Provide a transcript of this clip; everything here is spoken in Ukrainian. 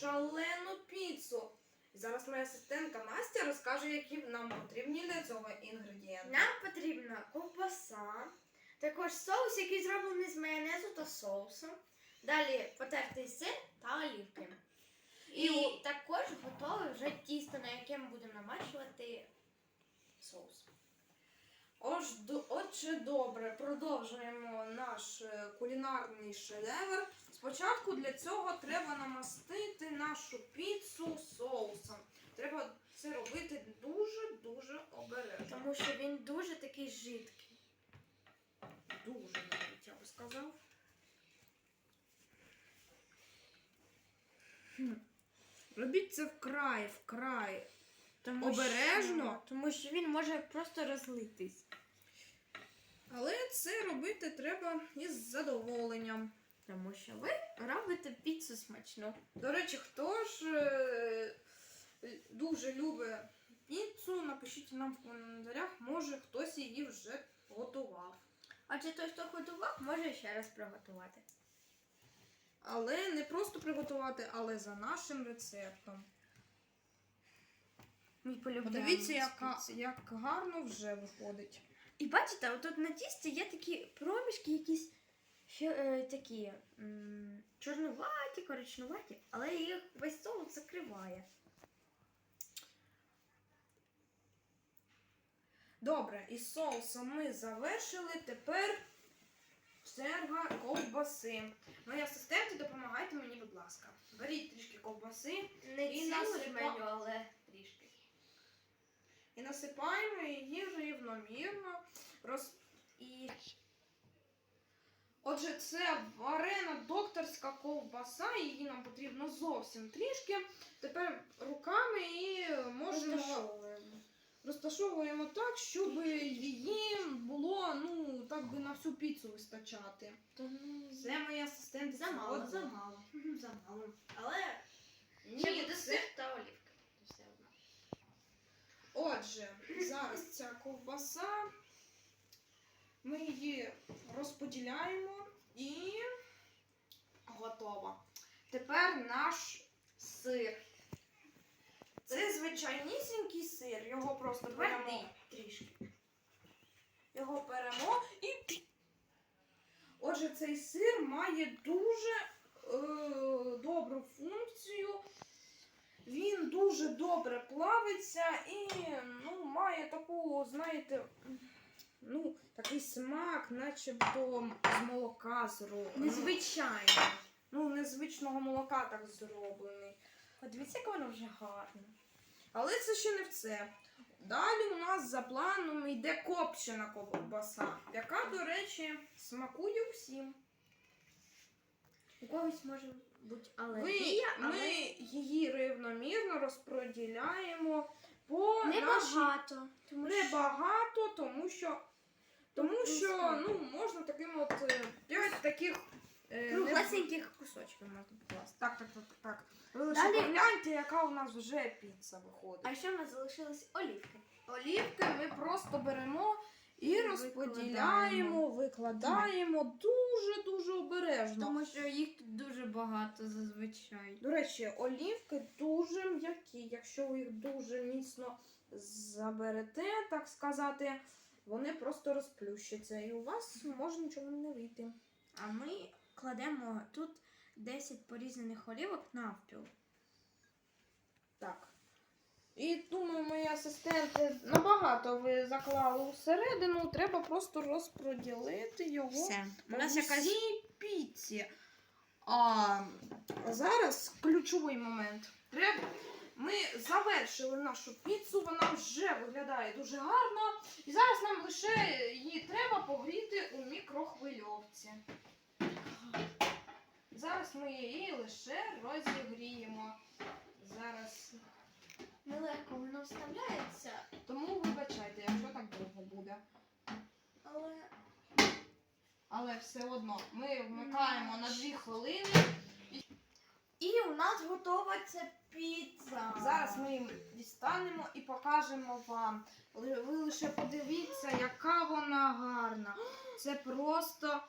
шалену піцу. І зараз моя асистентка Настя розкаже, які нам потрібні для цього інгредієнти. Нам потрібна ковбаса, також соус, який зроблений з майонезу та соусом. Далі потертий сир та олівки. І, І- також готове вже тісто, на яке ми будемо намащувати соус. Отже, добре, продовжуємо наш е, кулінарний шедевр. Спочатку для цього треба намастити нашу піцу соусом. Треба це робити дуже-дуже обережно. Тому що він дуже такий жидкий. Дуже навіть, я би сказав. Робіть це вкрай, вкрай. Тому Обережно? Що, тому що він може просто розлитись. Але це робити треба із задоволенням. Тому що ви робите піцу смачну. До речі, хто ж е, дуже любить піцу, напишіть нам в коментарях, може хтось її вже готував. Адже той, хто готував, може ще раз приготувати. Але не просто приготувати, але за нашим рецептом. Мій полюбляємий Подивіться, яка, як гарно вже виходить. І бачите, отут на тісті є такі проміжки, якісь ще, е, такі м, чорнуваті, коричнуваті, але їх весь соус закриває. Добре, із соусом ми завершили. Тепер черга ковбаси. Мої асистенти, допомагайте мені, будь ласка. Беріть трішки ковбаси Не І цілу насипа- але трішки. і насипаємо її рівномірно. Роз... І Отже, це варена докторська ковбаса, її нам потрібно зовсім трішки. Тепер руками і можемо розташовуємо. розташовуємо так, щоб її було ну так би на всю піцу вистачати. Тому Це мої асистенти. замало, замало. Замало. Але Ні, ще буде це- сир та олівка. Все одно. Отже, зараз ця ковбаса. Ми її розподіляємо і готова. Тепер наш сир. Це звичайнісінький сир. Його просто беремо. Трішки. Його беремо і. Отже, цей сир має дуже е, добру функцію. Він дуже добре плавиться і ну, має таку, знаєте, ну, такий смак, начебто з молока зроблений. Незвичайно. Ну, незвичного молока так зроблений. Подивіться, яка вона вже гарна. Але це ще не все. Далі у нас за планом йде копчена ковбаса, яка, до речі, смакує всім. У когось може бути Ми, але ми її рівномірно розподіляємо по нашій... небагато. Тому що Небагато, тому що, тому що ну, можна таким от е, п'ять таких. е, круглесеньких кусочків можна покласти. Так, так, так, так. Ви лише Далі- погляньте, яка у нас вже піца виходить. А ще в нас залишились олівки. Олівки ми просто беремо і І розподіляємо, викладаємо дуже-дуже обережно. Тому що їх тут дуже багато зазвичай. До речі, олівки дуже м'які. Якщо ви їх дуже міцно заберете, так сказати, вони просто розплющаться і у вас може нічого не вийти. А ми кладемо тут 10 порізаних олівок навпіл. Так. І думаю, мої асистенти набагато ви заклали усередину, треба просто розподілити його. Все. У по нас якась всій піці. А зараз ключовий момент. Треба. Ми завершили нашу піцу, вона вже виглядає дуже гарно. І зараз нам лише її треба погріти у мікрохвильовці. Зараз ми її лише розігріємо. Зараз. нелегко воно вставляється, Тому вибачайте, якщо так довго буде. але Але все одно ми вмикаємо на 2 хвилини. У нас ця піца. Зараз ми їм дістанемо і покажемо вам. Ви лише подивіться, яка вона гарна. Це просто.